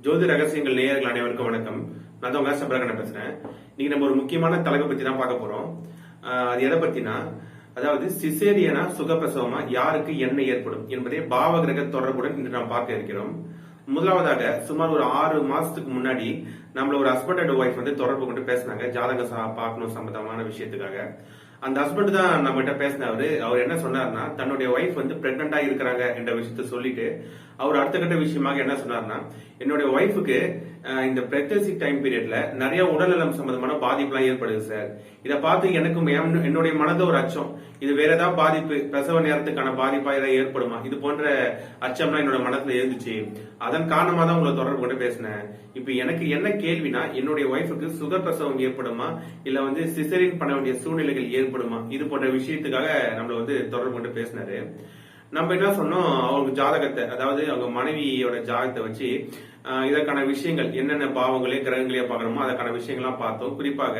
ஜோதி ரகசியங்கள் நேயர்கள் அனைவருக்கும் வணக்கம். நான் தான் உங்க சபரகணன் பேசுறேன். இன்னைக்கு நம்ம ஒரு முக்கியமான தலைப்பை பத்தி தான் பார்க்க போறோம். ஆஹ் அது எதை பத்தினா அதாவது சிசேரியனா சுகப்பிரசவமா யாருக்கு என்ன ஏற்படும் என்பதை பாவகிரக தொடர்புடன் இன்று நாம் பார்க்க இருக்கிறோம். முதலாவதாக சுமார் ஒரு ஆறு மாசத்துக்கு முன்னாடி நம்மள ஒரு ஹஸ்பண்ட் அண்ட் ஒய்ஃப் வந்து தொடர்பு கொண்டு பேசினாங்க. ஜாதக பார்க்கணும் சம்பந்தமான விஷயத்துக்காக. அந்த ஹஸ்பண்ட் தான் நம்ம கிட்ட பேசினவரு அவர் என்ன சொன்னார்னா தன்னுடைய ஒய்ஃப் வந்து பிரெக்னண்டா இருக்கிறாங்க என்ற விஷயத்த சொல்லிட்டு அவர் அடுத்த கட்ட விஷயமாக என்ன சொன்னார்னா என்னுடைய ஒய்ஃபுக்கு இந்த பிரெக்னன்சி டைம் பீரியட்ல நிறைய உடல்நலம் சம்பந்தமான பாதிப்புலாம் ஏற்படுது சார் இதை பார்த்து எனக்கும் என்னுடைய மனது ஒரு அச்சம். இது வேற ஏதாவது பாதிப்பு பிரசவ நேரத்துக்கான பாதிப்பா ஏதாவது ஏற்படுமா? இது போன்ற அச்சம்லாம் என்னோட மனசுல இருந்துச்சு. அதன் காரணமா தான் உங்களை தொடர்பு கொண்டு பேசினேன். இப்ப எனக்கு என்ன கேள்வினா என்னுடைய ஒய்ஃபுக்கு சுகர் பிரசவம் ஏற்படுமா? இல்ல வந்து சிசரின் பண்ண வேண்டிய சூழ்நிலைகள் ஏற்படுமா? இது போன்ற விஷயத்துக்காக நம்மள வந்து தொடர்பு கொண்டு பேசினாரு. நம்ம என்ன சொன்னோம்? அவங்க ஜாதகத்தை அதாவது அவங்க மனைவியோட ஜாதகத்தை வச்சு ஆஹ், இதற்கான விஷயங்கள் என்னென்ன பாவங்களே கிரகங்களே பார்க்கணுமோ அதற்கான விஷயங்கள்லாம் பார்த்தோம். குறிப்பாக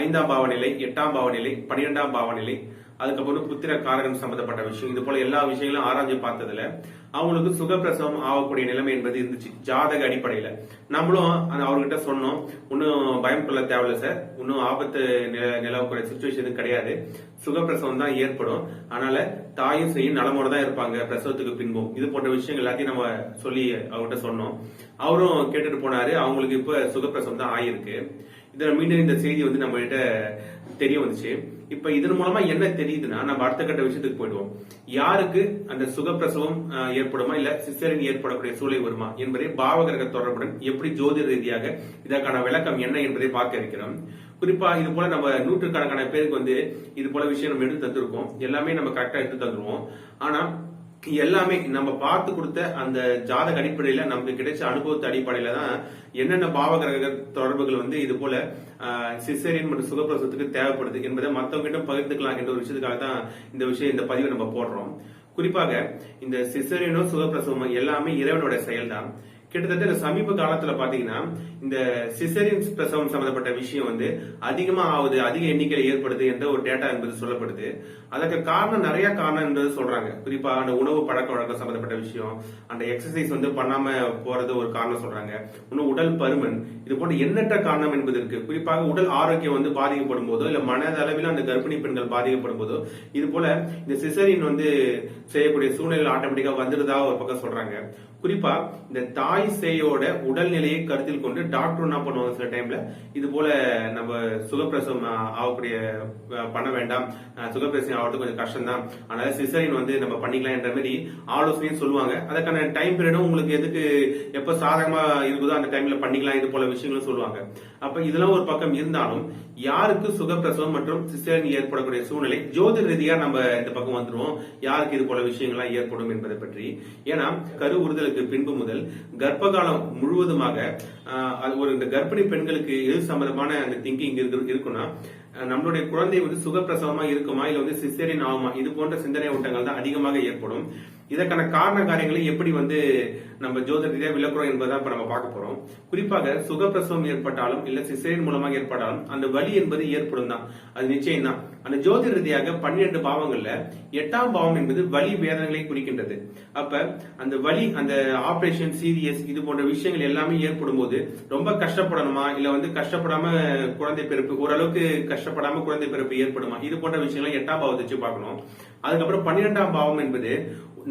ஐந்தாம் பாவநிலை எட்டாம் பாவநிலை பன்னிரெண்டாம் பாவநிலை அதுக்கப்புறம் புத்திர காரகம் சம்பந்தப்பட்ட விஷயம். இது போல எல்லா விஷயங்களும் ஆராய்ஞ்சு பார்த்ததுல அவங்களுக்கு சுகப்பிரசவம் ஆகக்கூடிய நிலைமை என்பது இருந்துச்சு. ஜாதக அடிப்படையில. நம்மளும் அந்த அவர்கிட்ட சொன்னோம். ஒன்னும் பயம் கொள்ள தேவையில்ல சார் இன்னும் ஆபத்து நில- நிலவக்கூடிய சுச்சுவேஷன் கிடையாது. சுகப்பிரசவம் தான் ஏற்படும். அதனால தாயும் செய்யும் நலமோட தான் இருப்பாங்க பிரசவத்துக்கு பின்பும். இது போன்ற விஷயங்கள் எல்லாத்தையும் நம்ம சொல்லி அவர்கிட்ட சொன்னோம். அவரும் கேட்டுட்டு போனாரு அவங்களுக்கு இப்ப சுகப்பிரசவம் தான் ஆயிருக்கு. இதுல மீண்டும் இந்த செய்தி வந்து நம்மகிட்ட தெரிய வந்துச்சு. இப்ப இதன் மூலமா என்ன தெரியுதுன்னா நம்ம அடுத்த கட்ட விஷயத்துக்கு போயிடுவோம். யாருக்கு அந்த சுகப்பிரசவம் ஏற்படுமா இல்ல சிசரின் ஏற்படக்கூடிய சூழலை வருமா என்பதை பாவகிரக தொடர்புடன் எப்படி ஜோதிட ரீதியாக இதற்கான விளக்கம் என்ன என்பதை பார்க்க இருக்கிறோம். குறிப்பா இது போல நம்ம நூற்றுக்கணக்கான பேருக்கு வந்து இது போல விஷயம் நம்ம எடுத்து தந்திருக்கோம். எல்லாமே நம்ம கரெக்டா எடுத்து தந்துருவோம். ஆனா எல்லாமே நம்ம பார்த்து கொடுத்த அந்த ஜாதக அடிப்படையில நமக்கு கிடைச்ச அனுபவத்து அடிப்படையில தான் என்னென்ன பாவகிரக தொடர்புகள் வந்து இது போல சிசேரியன் மற்றும் சுகப்பிரசவத்துக்கு தேவைப்படுது என்பதை மற்றவங்கிட்ட பகிர்ந்துக்கலாம் என்ற ஒரு விஷயத்துக்காக தான் இந்த விஷயம் இந்த பதிவை நம்ம போடுறோம். குறிப்பாக இந்த சிசேரியனோ சுகப்பிரசவம் எல்லாமே இறைவனோட செயல்தான். கிட்டத்தட்ட இந்த சமீப காலத்துல பாத்தீங்கன்னா இந்த சிசரியன் பிரசவம் சம்பந்தப்பட்ட விஷயம் வந்து அதிகமா ஆகுது அதிக எண்ணிக்கையில ஏற்படுது என்ற ஒரு டேட்டா என்பது சொல்லப்படுது. அதற்கு காரணம் நிறைய காரணம் என்பது சொல்றாங்க. குறிப்பா அந்த உணவு பழக்க வழக்கம் சம்பந்தப்பட்ட விஷயம் அந்த எக்ஸசைஸ் வந்து பண்ணாம போறது ஒரு காரணம் சொல்றாங்க. இன்னும் உடல் பருமன் இது போன்ற எண்ணற்ற காரணம் என்பது இருக்கு. குறிப்பாக உடல் ஆரோக்கியம் வந்து பாதிக்கப்படும் போதோ இல்ல மனதளவில் அந்த கர்ப்பிணி பெண்கள் பாதிக்கப்படும் போதோ இது போல இந்த சிசரின் வந்து செய்யக்கூடிய சூழ்நிலை ஆட்டோமேட்டிக்கா வந்துடுதா ஒரு பக்கம் சொல்றாங்க. குறிப்பா இந்த தாய் சேயோட உடல்நிலையை கருத்தில் கொண்டு டாக்டர் என்ன பண்ணுவாங்க சில டைம்ல இது போல நம்ம சுகப்பிரசவம் ஆகக்கூடிய பண்ண வேண்டாம். சுகப்பிரசவம் ஆகிறது கொஞ்சம் கஷ்டம் தான் அதனால சிசரின் வந்து நம்ம பண்ணிக்கலாம் என்ற மாதிரி ஆலோசனையும் சொல்லுவாங்க. அதுக்கான டைம் பீரியடும் உங்களுக்கு எதுக்கு எப்ப சாதகமா இருக்குதோ அந்த டைம்ல பண்ணிக்கலாம் இது போல விஷயங்களும் சொல்லுவாங்க. அப்ப இதெல்லாம் ஒரு பக்கம் இருந்தாலும் யாருக்கு சுகப்பிரசவம் மற்றும் சிசரின் ஏற்படக்கூடிய சூழ்நிலை? ஜோதிட ரீதியா நம்ம இந்த பக்கம் வந்துருவோம். யாருக்கு இது போல விஷயங்கள்லாம் ஏற்படும் என்பதை பற்றி. ஏன்னா கரு உறுதலுக்கு பின்பு முதல் கர்ப்ப காலம் முழுவதுமாக ஆஹ், அது ஒரு இந்த கர்ப்பிணி பெண்களுக்கு எது சம்பந்தமான அந்த திங்கிங் இருக்குன்னா நம்மளுடைய குழந்தை வந்து சுகப்பிரசவமா இருக்குமா இல்ல வந்து சிசேரியன் ஆகுமா இது போன்ற சிந்தனை ஓட்டங்கள் தான் அதிகமாக ஏற்படும். இதற்கான காரண காரியங்களை எப்படி வந்து நம்ம ஜோதிட விளக்குறோம் என்பதை இப்ப நம்ம பார்க்க போறோம். குறிப்பாக சுகப்பிரசவம் ஏற்பட்டாலும் இல்ல சிசேரியன் மூலமாக ஏற்பட்டாலும் அந்த வலி என்பது ஏற்படும் தான். அது நிச்சயம் தான். அந்த ஜோதிட ரீதியாக பன்னிரண்டு பாவங்கள்ல எட்டாம் பாவம் என்பது வலி வேதனைகளை குறிக்கின்றது. அப்ப அந்த வலி அந்த ஆபரேஷன் சீரியஸ் இது போன்ற விஷயங்கள் எல்லாமே ஏற்படும் போது ரொம்ப கஷ்டப்படணுமா? இல்ல வந்து கஷ்டப்படாம குழந்தை பிறப்பு ஓரளவுக்கு கஷ்டப்படாம குழந்தை பிறப்பு ஏற்படுமா? இது போன்ற விஷயங்களை எட்டாம் பாவத்தை வச்சு பார்க்கணும். அதுக்கப்புறம் பன்னிரெண்டாம் பாவம் என்பது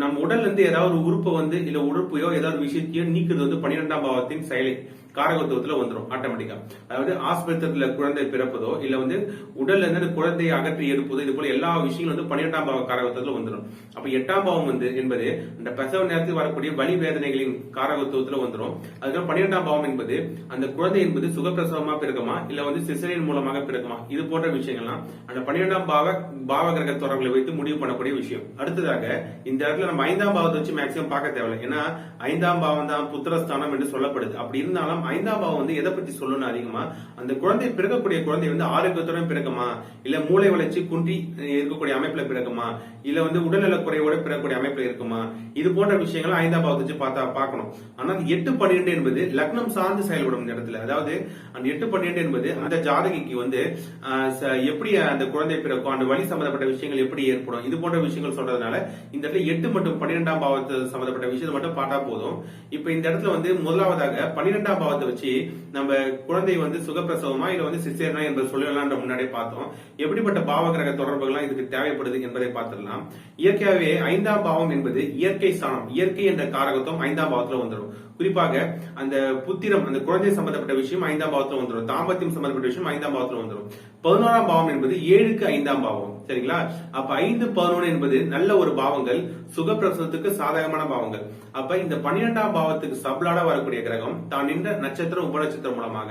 நம் உடல்ல இருந்து ஏதாவது ஒரு உறுப்பை வந்து இல்ல உறுப்பையோ ஏதாவது விஷயத்தையோ நீக்குறது வந்து பன்னிரெண்டாம் பாவத்தின் செயலை. காரகத்துவத்துல வந்துடும் ஆட்டோமேட்டிக்கா அதாவது ஆஸ்பத்திரியில குழந்தை பிறப்பதோ இல்ல வந்து உடல்ல இருந்து அந்த குழந்தையை அகற்றி எடுப்பதோ இது போல எல்லா விஷயங்களும் வந்து பன்னிரெண்டாம் பாவ காரகத்துவத்துல வந்துடும் அப்ப எட்டாம் பாவம் வந்து என்பது அந்த பிரசவ நேரத்தில் வரக்கூடிய வலி வேதனைகளின் காரகத்துவத்துல வந்துடும் அதுக்கப்புறம் பன்னிரெண்டாம் பாவம் என்பது அந்த குழந்தை என்பது சுகப்பிரசவமா பிறக்குமா இல்ல வந்து சிசரியன் மூலமாக பிறக்குமா இது போன்ற விஷயங்கள்லாம் அந்த பன்னிரெண்டாம் பாவ பாவ கிரக தொடர்களை வைத்து முடிவு பண்ணக்கூடிய விஷயம். அடுத்ததாக இந்த இடத்துல நம்ம ஐந்தாம் பாவத்தை வச்சு மேக்சிமம் பார்க்க தேவையில்லை. ஏன்னா ஐந்தாம் பாவம் தான் புத்திரஸ்தானம் என்று சொல்லப்படுது. அப்படி இருந்தாலும் ஐந்தாம் பாவம் வந்து எதை பத்தி சொல்லணும் அதிகமா? அந்த குழந்தை பிறக்கக்கூடிய குழந்தை வந்து ஆரோக்கியத்துடன் பிறக்குமா? இல்ல மூளை வளர்ச்சி குன்றி இருக்கக்கூடிய அமைப்புல பிறக்குமா? இல்ல வந்து உடல்நல குறைவோட பிறக்கக்கூடிய அமைப்புல இருக்குமா? இது போன்ற விஷயங்கள் ஐந்தாம் பாவத்தை வச்சு பார்த்தா பார்க்கணும். ஆனா அந்த எட்டு பன்னிரெண்டு என்பது லக்னம் சார்ந்து செயல்படும் நேரத்துல இடத்துல. அதாவது அந்த எட்டு பன்னிரெண்டு என்பது அந்த ஜாதகிக்கு வந்து ஆஹ், எப்படி அந்த குழந்தை பிறக்கும்? அந்த வழி சம்பந்தப்பட்ட விஷயங்கள் எப்படி ஏற்படும்? இது போன்ற விஷயங்கள் சொல்றதுனால இந்த இடத்துல எட்டு மற்றும் பன்னிரெண்டாம் பாவத்தை சம்பந்தப்பட்ட விஷயத்தை மட்டும் பார்த்தா போதும். இப்ப இந்த இடத்துல வந்து முதலாவதாக பன்னிரெண்டாம் பாவத்தை வச்சு நம்ம குழந்தை வந்து சுகப்பிரசவமா இல்ல வந்து சிசேரனா என்பதை சொல்லலாம்ன்ற முன்னாடியே பார்த்தோம். எப்படிப்பட்ட பாவ கிரக தொடர்புகள்லாம் இதுக்கு தேவைப்படுது என்பதை பார்த்திடலாம். இயற்கையாகவே ஐந்தாம் பாவம் என்பது இயற்கை ஸ்தானம். இயற்கை என்ற காரகத்தும் ஐந்தாம் பாவத்துல வந்துடும். குறிப்பாக அந்த புத்திரம் அந்த குழந்தை சம்பந்தப்பட்ட விஷயம் ஐந்தாம் பாவத்துல வந்துடும். தாம்பத்தியம் சம்பந்தப்பட்ட விஷயம் ஐந்தாம் பாவத்துல வந்துடும். பதினோராம் பாவம் என்பது ஏழுக்கு ஐந்தாம் பாவம். சரிங்களா? அப்ப ஐந்து பதினொன்று என்பது நல்ல ஒரு பாவங்கள் சுகப்பிரசவத்துக்கு சாதகமான பாவங்கள். அப்ப இந்த பன்னிரெண்டாம் பாவத்துக்கு சப்ளாடா வரக்கூடிய கிரகம் தான் நின்ற நட்சத்திரம் உபநட்சத்திரம் மூலமாக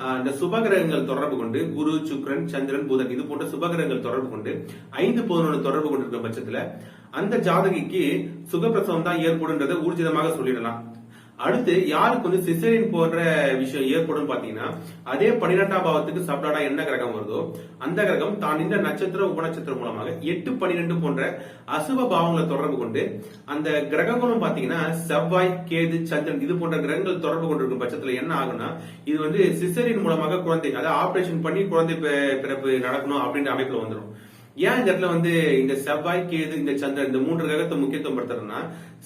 ஆஹ், இந்த சுபகிரகங்கள் தொடர்பு கொண்டு குரு சுக்ரன் சந்திரன் புதன் இது போன்ற சுபகிரகங்கள் தொடர்பு கொண்டு ஐந்து பதினொன்று தொடர்பு கொண்டிருக்கிற பட்சத்துல அந்த ஜாதகிக்கு சுகப்பிரசவம் தான் ஏற்படுன்றதை ஊர்ஜிதமாக சொல்லிடலாம். அடுத்து யாருக்கு வந்து சிசரின் போன்ற விஷயம் ஏற்படும் பாத்தீங்கன்னா அதே பன்னிரெண்டாம் பாவத்துக்கு சப்ளாடா என்ன கிரகம் வருதோ அந்த கிரகம் தான் இந்த நட்சத்திர உபநட்சத்திரம் மூலமாக எட்டு பன்னிரெண்டு போன்ற அசுப பாவங்களை தொடர்பு கொண்டு அந்த கிரகங்களும் பாத்தீங்கன்னா செவ்வாய் கேது சந்திரன் இது போன்ற கிரகங்கள் தொடர்பு கொண்டிருக்கும் பட்சத்துல என்ன ஆகும்னா இது வந்து சிசரின் மூலமாக குழந்தை அதாவது ஆபரேஷன் பண்ணி குழந்தை பிறப்பு நடக்கணும் அப்படின்ற அமைப்புல வந்துடும் ஏன் இந்த இடத்துல வந்து இந்த செவ்வாய் கேது இந்த சந்திரன் இந்த மூன்று கிரகத்தை முக்கியத்துவம் படுத்துறதுன்னா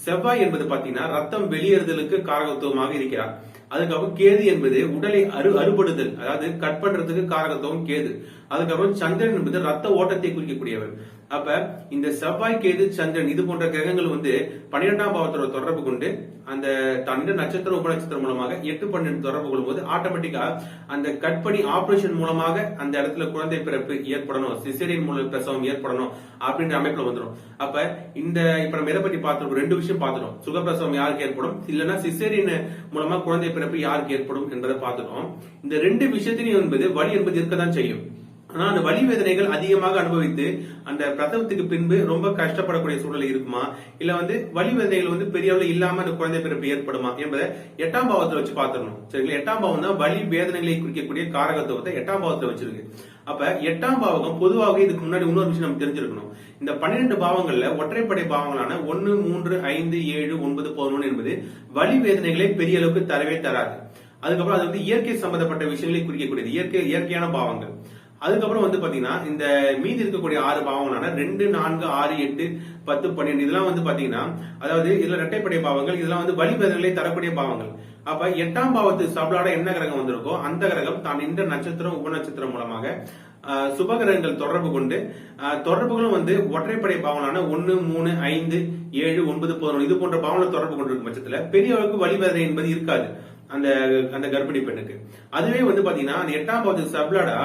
செவ்வாய் என்பது பாத்தீங்கன்னா ரத்தம் வெளியேறுதலுக்கு காரகத்துவமாக இருக்கிறார். அதுக்கப்புறம் கேது என்பது உடலை அறு அறுபடுதல் அதாவது கட் பண்றதுக்கு காரகத்துவம் கேது. அதுக்கப்புறம் சந்திரன் என்பது ரத்த ஓட்டத்தை குறிக்கக்கூடியவர். அப்ப இந்த செவ்வாய் கேது சந்திரன் இது போன்ற கிரகங்கள் வந்து பன்னிரெண்டாம் பாவத்தோட தொடர்பு கொண்டு அந்த தண்டு நட்சத்திர உபநட்சத்திரம் மூலமாக எட்டு பன்னெண்டு தொடர்பு கொள்ளும்போது ஆட்டோமேட்டிக்கா அந்த பண்ணி ஆபரேஷன் மூலமாக அந்த இடத்துல குழந்தை பிறப்பு ஏற்படணும் சிசேரியன் மூலம் பிரசவம் ஏற்படணும் அப்படின்ற அமைப்புல வந்துடும் அப்ப இந்த இப்ப நம்ம எதை பத்தி பார்த்துருக்கோம்? ரெண்டு விஷயம் பார்த்துட்டோம் சுகப்பிரசவம் யாருக்கு ஏற்படும்? இல்லைன்னா சிசேரியன் மூலமா குழந்தை பிறப்பு யாருக்கு ஏற்படும் என்பதை பார்த்துட்டோம் இந்த ரெண்டு விஷயத்திலையும் என்பது வலி என்பது இருக்கதான் செய்யும். ஆனா அந்த வலி வேதனைகள் அதிகமாக அனுபவித்து அந்த பிரசவத்துக்கு பின்பு ரொம்ப கஷ்டப்படக்கூடிய சூழ்நிலை இருக்குமா? இல்ல வந்து வலி வேதனைகள் வந்து பெரிய அளவில் இல்லாம அந்த குழந்தை பிறப்பு ஏற்படுமா என்பதை எட்டாம் பாவத்தை வச்சு பார்த்துடணும் சரிங்களா? எட்டாம் பாவம் தான் வலி வேதனைகளை குறிக்கக்கூடிய காரகத்துவத்தை எட்டாம் பாவத்தை வச்சிருக்கு. அப்ப எட்டாம் பாவகம் பொதுவாக இதுக்கு முன்னாடி இன்னொரு விஷயம் நம்ம தெரிஞ்சிருக்கணும். இந்த பன்னிரெண்டு பாவங்கள்ல ஒற்றைப்படை பாவங்களான ஒன்னு மூன்று ஐந்து ஏழு ஒன்பது பதினொன்று என்பது வலி வேதனைகளை பெரிய அளவுக்கு தரவே தராது. அதுக்கப்புறம் அது வந்து இயற்கை சம்பந்தப்பட்ட விஷயங்களை குறிக்கக்கூடியது. இயற்கை இயற்கையான பாவங்கள். அதுக்கப்புறம் வந்து பாத்தீங்கன்னா இந்த மீதி இருக்கக்கூடிய ஆறு பாவங்களான ரெண்டு நான்கு ஆறு எட்டு பத்து பன்னெண்டு இதெல்லாம் வந்து பாத்தீங்கன்னா அதாவது இதுல இரட்டைப்படை பாவங்கள் இதெல்லாம் வந்து வழிபேதங்களை தரக்கூடிய பாவங்கள். அப்ப எட்டாம் பாவத்து சாப்பிடாட என்ன கிரகம் வந்திருக்கோ அந்த கிரகம் தான் இந்த நட்சத்திரம் உபநட்சத்திரம் மூலமாக சுபகிரகங்கள் தொடர்பு கொண்டு தொடர்புகளும் வந்து ஒற்றைப்படை பாவனான ஒன்னு மூணு ஐந்து ஏழு ஒன்பது பதினொன்று இது போன்ற பாவனை தொடர்பு கொண்டிருக்கும் பட்சத்துல பெரிய அளவுக்கு வழிவேதனை என்பது இருக்காது. அந்த அந்த கர்ப்பிணி பெண்ணுக்கு. அதுவே வந்து பாத்தீங்கன்னா அந்த எட்டாம் பாவத்துக்கு சப்ளடா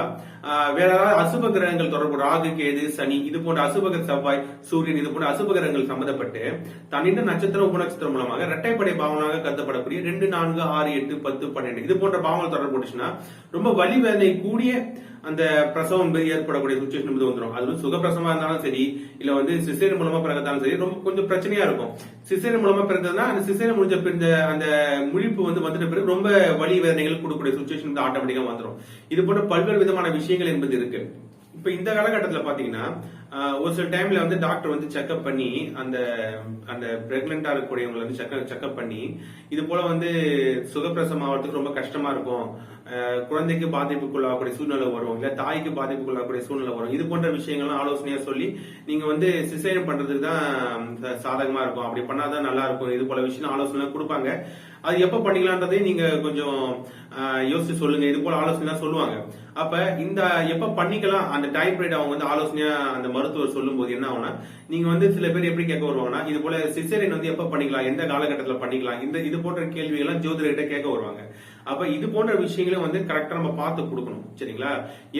வேற ஏதாவது அசுப கிரகங்கள் தொடர்பு ராகு கேது சனி இது போன்ற அசுப செவ்வாய் சூரியன் இது போன்ற அசுப கிரகங்கள் சம்பந்தப்பட்டு தன்னின்ற நட்சத்திரம் உபநட்சத்திரம் மூலமாக இரட்டைப்படை பாவனாக கருதப்படக்கூடிய ரெண்டு நான்கு ஆறு எட்டு பத்து பன்னெண்டு இது போன்ற பாவங்கள் தொடர்பு போட்டுச்சுன்னா ரொம்ப வலி வேதனை கூடிய அந்த பிரசவம் ஏற்படக்கூடிய சுச்சுவேஷன் வந்து வந்துடும் அது வந்து சுகப்பிரசவமா இருந்தாலும் சரி இல்ல வந்து சிசேரியன் மூலமா பிறந்தாலும் சரி ரொம்ப கொஞ்சம் பிரச்சனையா இருக்கும். சிசேரியன் மூலமா பிறந்ததுன்னா அந்த சிசேரியன் முடிஞ்ச பிறந்த அந்த முழிப்பு வந்து வந்துட்ட பிறகு ரொம்ப வலி வேதனைகள் கொடுக்கக்கூடிய சுச்சுவேஷன் வந்து ஆட்டோமேட்டிக்கா வந்துடும் இது போன்ற பல்வேறு விதமான விஷயங்கள் என்பது இருக்கு. இப்ப இந்த காலகட்டத்துல பாத்தீங்கன்னா ஒரு சில டைம்ல வந்து டாக்டர் வந்து செக்அப் பண்ணி அந்த அந்த பிரெக்னெண்டா இருக்கக்கூடியவங்களை வந்து செக்அப் செக்அப் பண்ணி இது போல வந்து சுகப்பிரசவம் ஆகிறதுக்கு ரொம்ப கஷ்டமா இருக்கும். குழந்தைக்கு பாதிப்புக்குள்ளாகக்கூடிய சூழ்நிலை வரும். இல்ல தாய்க்கு பாதிப்புக்குள்ளாகக்கூடிய சூழ்நிலை வரும். இது போன்ற விஷயங்கள்லாம் ஆலோசனையா சொல்லி நீங்க வந்து சிசேரியன் பண்றதுக்கு தான் சாதகமா இருக்கும். அப்படி பண்ணாதான் நல்லா இருக்கும். இது போல விஷயம் ஆலோசனை கொடுப்பாங்க. அது எப்ப பண்ணிக்கலான்றதையும் நீங்க கொஞ்சம் யோசிச்சு சொல்லுங்க. இது போல ஆலோசனை சொல்லுவாங்க. அப்ப இந்த எப்ப பண்ணிக்கலாம் அந்த டைம் பீரியட் அவங்க வந்து ஆலோசனையா அந்த மருத்துவர் சொல்லும் போது என்ன ஆகும்னா நீங்க வந்து சில பேர் எப்படி கேட்க வருவாங்கன்னா இது போல சிசேரியன் வந்து எப்ப பண்ணிக்கலாம் எந்த காலகட்டத்தில் பண்ணிக்கலாம் இந்த இது போன்ற கேள்விகள்லாம் ஜோதிடர்கிட்ட கேட்க வருவாங்க. அப்ப இது போன்ற விஷயங்களும் வந்து கரெக்டா நம்ம பார்த்து கொடுக்கணும். சரிங்களா?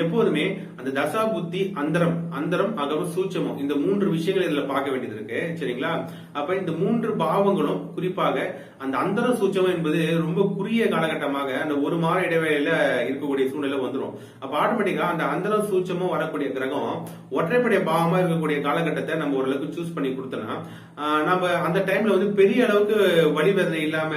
எப்போதுமே அந்த தசா புத்தி அந்தரம் அந்தரம் அகரம் சூட்சமம் இந்த மூன்று விஷயங்கள் இதுல பார்க்க வேண்டியது இருக்கு. சரிங்களா? அப்ப இந்த மூன்று பாவங்களும் குறிப்பாக அந்த அந்தரம் சூட்சமம் என்பது ரொம்ப குறுகிய காலகட்டமாக அந்த ஒரு மாத இடைவேளையில இருக்கக்கூடிய சூழ்நிலை வந்துடும் அப்ப ஆட்டோமேட்டிக்கா அந்த அந்தரம் சூட்சமும் வரக்கூடிய கிரகம் ஒற்றைப்படை பாவமா இருக்கக்கூடிய காலகட்டத்தை நம்ம ஓரளவுக்கு சூஸ் பண்ணி கொடுத்தோம்னா நம்ம அந்த டைம்ல வந்து பெரிய அளவுக்கு வழிவேதனை இல்லாம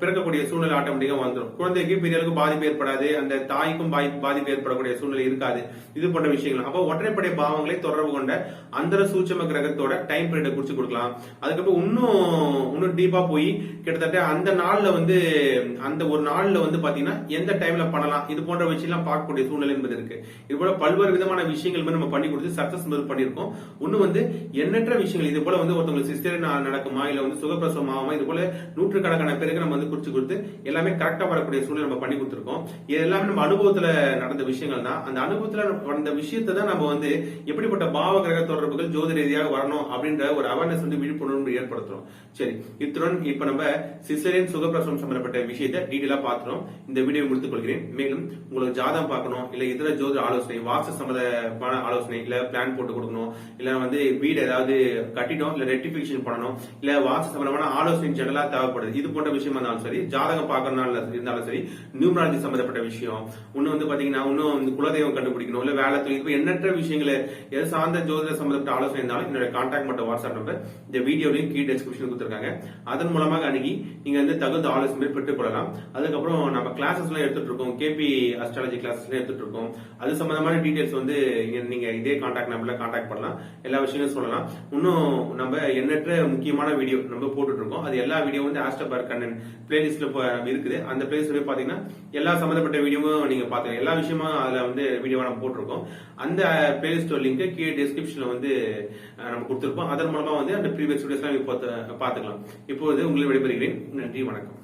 பிறக்கக்கூடிய சூழ்நிலை ஆட்டோமேட்டிக்காக வந்துடும் குழந்தைக்கு பெரிய அளவுக்கு பாதிப்பு ஏற்படாது அந்த தாய்க்கும் பாதி- பாதிப்பு ஏற்படக்கூடிய சூழ்நிலை இருக்காது. இது போன்ற விஷயங்கள். அப்போ ஒற்றைப்படை பாவங்களை தொடர்பு கொண்ட அந்த சூட்சம கிரகத்தோட டைம் பீரியடை குறிச்சு கொடுக்கலாம். அதுக்கப்புறம் இன்னும் இன்னும் டீப்பா போய் கிட்டத்தட்ட அந்த நாள்ல வந்து அந்த ஒரு நாள்ல வந்து பாத்தீங்கன்னா எந்த டைம்ல பண்ணலாம்? இது போன்ற விஷயம்லாம் பார்க்கக்கூடிய சூழ்நிலை என்பது இருக்கு. இது போல பல்வேறு விதமான விஷயங்கள் வந்து நம்ம பண்ணி கொடுத்து சக்சஸ் பண்ணியிருக்கோம். இன்னும் வந்து எண்ணற்ற விஷயங்கள். இது போல வந்து ஒருத்தவங்களுக்கு சிஸ்டர் நடக்குமா? இல்ல வந்து சுகப்பிரசவம் ஆகுமா? இது போல நூற்றுக்கணக்கான பேருக்கு நம்ம வந்து குறிச்சு கொடுத்து எல்லாமே கரெக்டா வரக்கூடிய சூழ்நிலை நம்ம பண்ணி கொடுத்துருக்கோம். இது எல்லாமே நம்ம அனுபவத்துல நடந்த விஷயங்கள் தான். அந்த அனுபவத்துல நடந்த விஷயத்தை தான் நம்ம வந்து எப்படிப்பட்ட பாவ கிரக தொடர்புகள் ஜோதி ரீதியாக வரணும் அப்படின்ற ஒரு அவேர்னஸ் வந்து விழிப்புணர்வு ஏற்படுத்துறோம். சரி இத்துடன் இப்ப நம்ம சிசரியன் சுகப்பிரசவம் சம்பந்தப்பட்ட விஷயத்தை டீட்டெயிலா பாத்துறோம் இந்த வீடியோ முடித்துக் கொள்கிறேன். மேலும் உங்களுக்கு ஜாதகம் பார்க்கணும் இல்ல இதர ஜோதி ஆலோசனை வாச சம்பந்தமான ஆலோசனை இல்ல பிளான் போட்டு கொடுக்கணும் இல்ல வந்து வீடு ஏதாவது கட்டிட்டோம் இல்ல ரெட்டிபிகேஷன் பண்ணணும் இல்ல வாச சம்பந்தமான ஆலோசனை ஜெனரலா தேவைப்படுது. இது போன்ற விஷயமா இருந்தாலும் சரி ஜாதகம் பார்க்கறதுனால இருந்தாலும் சரி நியூமராலஜி சம்பந்தப்பட்ட விஷயம் இன்னும் வந்து பாத்தீங்கன்னா இன்னும் வந்து குலதெய்வம் கண்டுபிடிக்கணும் இல்ல வேலை தொழில் இப்போ எண்ணற்ற விஷயங்களை எது சார்ந்த ஜோதிட சம்பந்தப்பட்ட ஆலோசனை இருந்தாலும் என்னோட கான்டாக்ட் மட்டும் வாட்ஸ்அப் நம்பர் இந்த வீடியோலையும் கீ டெஸ்கிரிப்ஷன் கொடுத்துருக்காங்க. அதன் மூலமாக அணுகி நீங்க வந்து தகுந்த ஆலோசனை பெற்றுக் கொள்ளலாம். அதுக்கப்புறம் நம்ம கிளாஸஸ் எல்லாம் எடுத்துட்டு இருக்கோம். கேபி அஸ்ட்ராலஜி கிளாஸஸ் எடுத்துட்டு இருக்கோம். அது சம்பந்தமான டீடைல்ஸ் வந்து நீங்க இதே கான்டாக்ட் நம்பர்ல கான்டாக்ட் பண்ணலாம். எல்லா விஷயங்களும் சொல்லலாம். இன்னும் நம்ம எண்ணற்ற முக்கியமான வீடியோ நம்ம போட்டுட்டு இருக்கோம். அது எல்லா வீடியோ வந்து ஆஸ்டபர் கண்ணன். பிளேலிஸ்ட்ல இருக்குது. அந்த பிளேலிஸ்ட்ல போய் பாத்தீங்கன்னா எல்லா சம்பந்தப்பட்ட வீடியோவும் நீங்க பாத்துக்கலாம். எல்லா விஷயமும் அதுல வந்து வீடியோவா நம்ம போட்டிருக்கோம். அந்த பிளேலிஸ்ட் லிங்க் கீழே டிஸ்கிரிப்ஷன்ல வந்து நம்ம கொடுத்துருப்போம். அதன் மூலமா வந்து அந்த ப்ரீவியஸ் வீடியோஸ் எல்லாம் இப்போ பார்த்துக்கலாம் இப்போது உங்களை விடைபெறுகிறேன். நன்றி வணக்கம்.